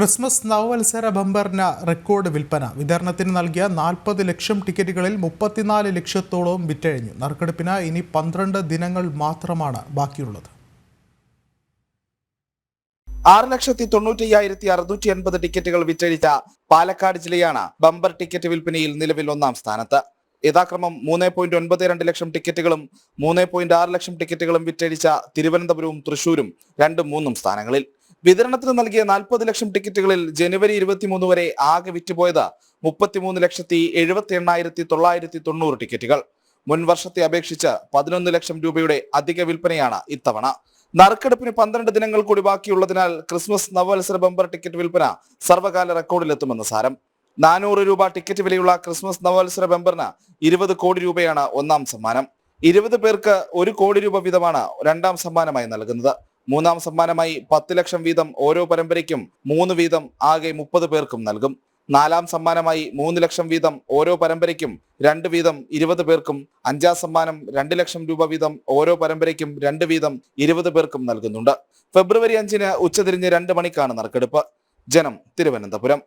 Christmas നവവത്സര ബമ്പറിന് record വിൽപ്പന. വിതരണത്തിന് നൽകിയ നാൽപ്പത് ലക്ഷം ടിക്കറ്റുകളിൽ മുപ്പത്തിനാല് ലക്ഷത്തോളം വിറ്റഴിഞ്ഞു. നറുക്കെടുപ്പിന് ഇനി പന്ത്രണ്ട് ദിനങ്ങൾ മാത്രമാണ് ബാക്കിയുള്ളത്. ആറ് ലക്ഷത്തി തൊണ്ണൂറ്റി അയ്യായിരത്തി അറുന്നൂറ്റി എൺപത് ടിക്കറ്റുകൾ വിറ്റഴിച്ച പാലക്കാട് ജില്ലയാണ് ബമ്പർ ടിക്കറ്റ് വിൽപ്പനയിൽ നിലവിൽ ഒന്നാം സ്ഥാനത്ത്. യഥാക്രമം മൂന്ന് പോയിന്റ് ഒൻപത് രണ്ട് ലക്ഷം ടിക്കറ്റുകളും മൂന്ന് പോയിന്റ് ആറ് ലക്ഷം ടിക്കറ്റുകളും വിറ്റഴിച്ച തിരുവനന്തപുരവും തൃശൂരും രണ്ടും മൂന്നും സ്ഥാനങ്ങളിൽ. വിതരണത്തിന് നൽകിയ നാൽപ്പത് ലക്ഷം ടിക്കറ്റുകളിൽ ജനുവരി ഇരുപത്തിമൂന്ന് വരെ ആകെ വിറ്റുപോയത് മുപ്പത്തിമൂന്ന് ലക്ഷത്തി എഴുപത്തി എണ്ണായിരത്തി തൊള്ളായിരത്തി തൊണ്ണൂറ് ടിക്കറ്റുകൾ. മുൻ വർഷത്തെ അപേക്ഷിച്ച് പതിനൊന്ന് ലക്ഷം രൂപയുടെ അധിക വിൽപ്പനയാണ് ഇത്തവണ. നറുക്കെടുപ്പിന് പന്ത്രണ്ട് ദിനങ്ങൾ കൂടി ബാക്കിയുള്ളതിനാൽ ക്രിസ്മസ് നവവത്സര ബമ്പർ ടിക്കറ്റ് വിൽപ്പന സർവകാല റെക്കോർഡിലെത്തുമെന്ന് സാരം. നാനൂറ് രൂപ ടിക്കറ്റ് വിലയുള്ള ക്രിസ്മസ് നവവത്സര ബമ്പറിന് ഇരുപത് കോടി രൂപയാണ് ഒന്നാം സമ്മാനം. ഇരുപത് പേർക്ക് ഒരു കോടി രൂപ വീതമാണ് രണ്ടാം സമ്മാനമായി നൽകുന്നത്. മൂന്നാം സമ്മാനമായി പത്ത് ലക്ഷം വീതം ഓരോ പരമ്പരയ്ക്കും മൂന്ന് വീതം ആകെ മുപ്പത് പേർക്കും നൽകും. നാലാം സമ്മാനമായി മൂന്ന് ലക്ഷം വീതം ഓരോ പരമ്പരയ്ക്കും രണ്ട് വീതം ഇരുപത് പേർക്കും അഞ്ചാം സമ്മാനം രണ്ട് ലക്ഷം രൂപ വീതം ഓരോ പരമ്പരയ്ക്കും രണ്ട് വീതം ഇരുപത് പേർക്കും നൽകുന്നുണ്ട്. ഫെബ്രുവരി അഞ്ചിന് ഉച്ചതിരിഞ്ഞ് രണ്ട് മണിക്കാണ് നറുക്കെടുപ്പ്. ജനം തിരുവനന്തപുരം.